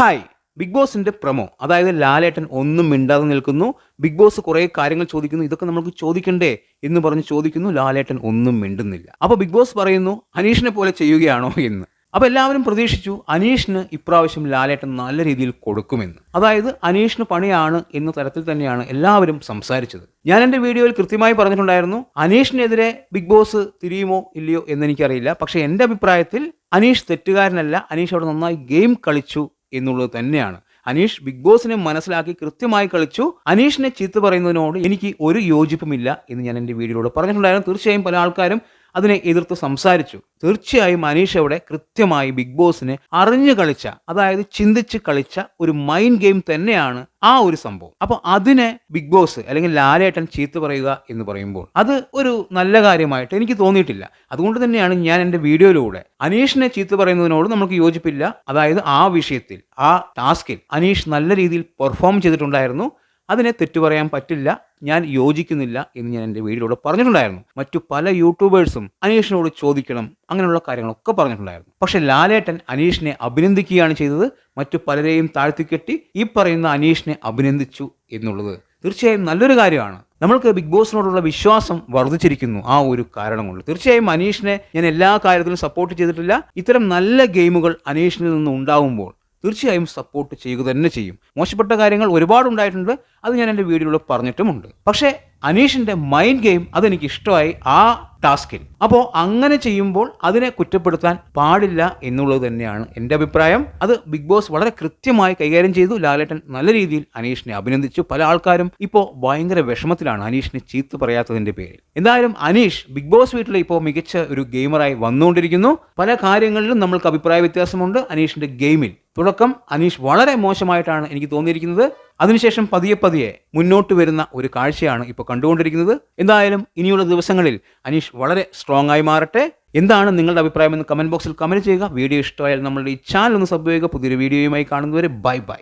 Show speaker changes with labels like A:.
A: Hi big ബോസിന്റെ promo. അതായത് ലാലേട്ടൻ ഒന്നും മിണ്ടാതെ നിൽക്കുന്നു. ബിഗ് ബോസ് കുറെ കാര്യങ്ങൾ ചോദിക്കുന്നു. ഇതൊക്കെ നമുക്ക് ചോദിക്കണ്ടേ എന്ന് പറഞ്ഞ് ചോദിക്കുന്നു. ലാലേട്ടൻ ഒന്നും മിണ്ടുന്നില്ല. അപ്പൊ ബിഗ് ബോസ് പറയുന്നു അനീഷിനെ പോലെ ചെയ്യുകയാണോ എന്ന്? അപ്പൊ എല്ലാവരും പ്രതീക്ഷിച്ചു അനീഷിന് ഇപ്രാവശ്യം ലാലേട്ടൻ നല്ല രീതിയിൽ കൊടുക്കുമെന്ന്. അതായത് അനീഷിന് പണിയാണ് എന്ന തരത്തിൽ തന്നെയാണ് എല്ലാവരും സംസാരിച്ചത്. ഞാൻ എന്റെ വീഡിയോയിൽ കൃത്യമായി പറഞ്ഞിട്ടുണ്ടായിരുന്നു അനീഷിനെതിരെ ബിഗ് ബോസ് തിരിയുമോ ഇല്ലയോ എന്ന് എനിക്കറിയില്ല. പക്ഷെ എന്റെ അഭിപ്രായത്തിൽ അനീഷ് തെറ്റുകാരനല്ല. അനീഷ് അവിടെ നന്നായി ഗെയിം കളിച്ചു എന്നുള്ളത് തന്നെയാണ്. അനീഷ് ബിഗ് ബോസിനെ മനസ്സിലാക്കി കൃത്യമായി കളിച്ചു. അനീഷിനെ ചീത്ത പറയുന്നതിനോട് എനിക്ക് ഒരു യോജിപ്പുമില്ല എന്ന് ഞാൻ എന്റെ വീഡിയോയിലൂടെ പറഞ്ഞിട്ടുണ്ടായിരുന്നു. തീർച്ചയായും പല ആൾക്കാരും അതിനെ എതിർത്ത് സംസാരിച്ചു. തീർച്ചയായും അനീഷ് അവിടെ കൃത്യമായി ബിഗ് ബോസിനെ അറിഞ്ഞു കളിച്ച അതായത് ചിന്തിച്ച് കളിച്ച ഒരു മൈൻഡ് ഗെയിം തന്നെയാണ് ആ ഒരു സംഭവം. അപ്പോൾ അതിനെ ബിഗ് ബോസ് അല്ലെങ്കിൽ ലാലേട്ടൻ ചീത്ത പറയുക എന്ന് പറയുമ്പോൾ അത് ഒരു നല്ല കാര്യമായിട്ട് എനിക്ക് തോന്നിയിട്ടില്ല. അതുകൊണ്ട് തന്നെയാണ് ഞാൻ എന്റെ വീഡിയോയിലൂടെ അനീഷിനെ ചീത്ത പറയുന്നതിനോട് നമുക്ക് യോജിപ്പില്ല. അതായത് ആ വിഷയത്തിൽ ആ ടാസ്കിൽ അനീഷ് നല്ല രീതിയിൽ പെർഫോം ചെയ്തിട്ടുണ്ടായിരുന്നു. അതിനെ തെറ്റു പറയാൻ പറ്റില്ല. ഞാൻ യോജിക്കുന്നില്ല എന്ന് ഞാൻ എന്റെ വീഡിയോയിലൂടെ പറഞ്ഞിട്ടുണ്ടായിരുന്നു. മറ്റു പല യൂട്യൂബേഴ്സും അനീഷിനോട് ചോദിക്കണം അങ്ങനെയുള്ള കാര്യങ്ങളൊക്കെ പറഞ്ഞിട്ടുണ്ടായിരുന്നു. പക്ഷെ ലാലേട്ടൻ അനീഷിനെ അഭിനന്ദിക്കുകയാണ് ചെയ്തത്. മറ്റു പലരെയും താഴ്ത്തിക്കെട്ടി ഈ പറയുന്ന അനീഷിനെ അഭിനന്ദിച്ചു എന്നുള്ളത് തീർച്ചയായും നല്ലൊരു കാര്യമാണ്. നമ്മൾക്ക് ബിഗ് ബോസിനോടുള്ള വിശ്വാസം വർദ്ധിച്ചിരിക്കുന്നു ആ ഒരു കാരണം കൊണ്ട്. തീർച്ചയായും അനീഷിനെ ഞാൻ എല്ലാ കാര്യത്തിലും സപ്പോർട്ട് ചെയ്തിട്ടില്ല. ഇത്തരം നല്ല ഗെയിമുകൾ അനീഷിനിൽ നിന്ന് ഉണ്ടാവുമ്പോൾ തീർച്ചയായും സപ്പോർട്ട് ചെയ്യുക തന്നെ ചെയ്യും. മോശപ്പെട്ട കാര്യങ്ങൾ ഒരുപാട് ഉണ്ടായിട്ടുണ്ട്. അത് ഞാൻ എന്റെ വീഡിയോയിൽ പറഞ്ഞിട്ടുമുണ്ട്. പക്ഷേ അനീഷിന്റെ മൈൻഡ് ഗെയിം അതെനിക്ക് ഇഷ്ടമായി ആ ടാസ്കിൽ അപ്പോൾ അങ്ങനെ ചെയ്യുമ്പോൾ അതിനെ കുറ്റപ്പെടുത്താൻ പാടില്ല എന്നുള്ളത് തന്നെയാണ് എന്റെ അഭിപ്രായം. അത് ബിഗ് ബോസ് വളരെ കൃത്യമായി കൈകാര്യം ചെയ്തു. ലാലേട്ടൻ നല്ല രീതിയിൽ അനീഷിനെ അഭിനന്ദിച്ചു. പല ആൾക്കാരും ഇപ്പോൾ ഭയങ്കര വിഷമത്തിലാണ് അനീഷിനെ ചീത്ത പറയാത്തതിന്റെ പേരിൽ. എന്തായാലും അനീഷ് ബിഗ് ബോസ് വീട്ടിൽ ഇപ്പോൾ മികച്ച ഒരു ഗെയിമറായി വന്നുകൊണ്ടിരിക്കുന്നു. പല കാര്യങ്ങളിലും നമ്മൾക്ക് അഭിപ്രായ വ്യത്യാസമുണ്ട്. അനീഷിന്റെ ഗെയിമിൽ തുടക്കം അനീഷ് വളരെ മോശമായിട്ടാണ് എനിക്ക് തോന്നിയിരിക്കുന്നത്. അതിനുശേഷം പതിയെ പതിയെ മുന്നോട്ട് വരുന്ന ഒരു കാഴ്ചയാണ് ഇപ്പോൾ കണ്ടുകൊണ്ടിരിക്കുന്നത്. എന്തായാലും ഇനിയുള്ള ദിവസങ്ങളിൽ അനീഷ് വളരെ സ്ട്രോങ് ആയി മാറട്ടെ. എന്താണ് നിങ്ങളുടെ അഭിപ്രായം എന്ന് കമന്റ് ബോക്സിൽ കമന്റ് ചെയ്യുക. വീഡിയോ ഇഷ്ടമായാൽ നമ്മളുടെ ഈ ചാനൽ ഒന്ന് സബ് ചെയ്യുക. പുതിയൊരു വീഡിയോയുമായി കാണുന്നവരെ ബൈ ബൈ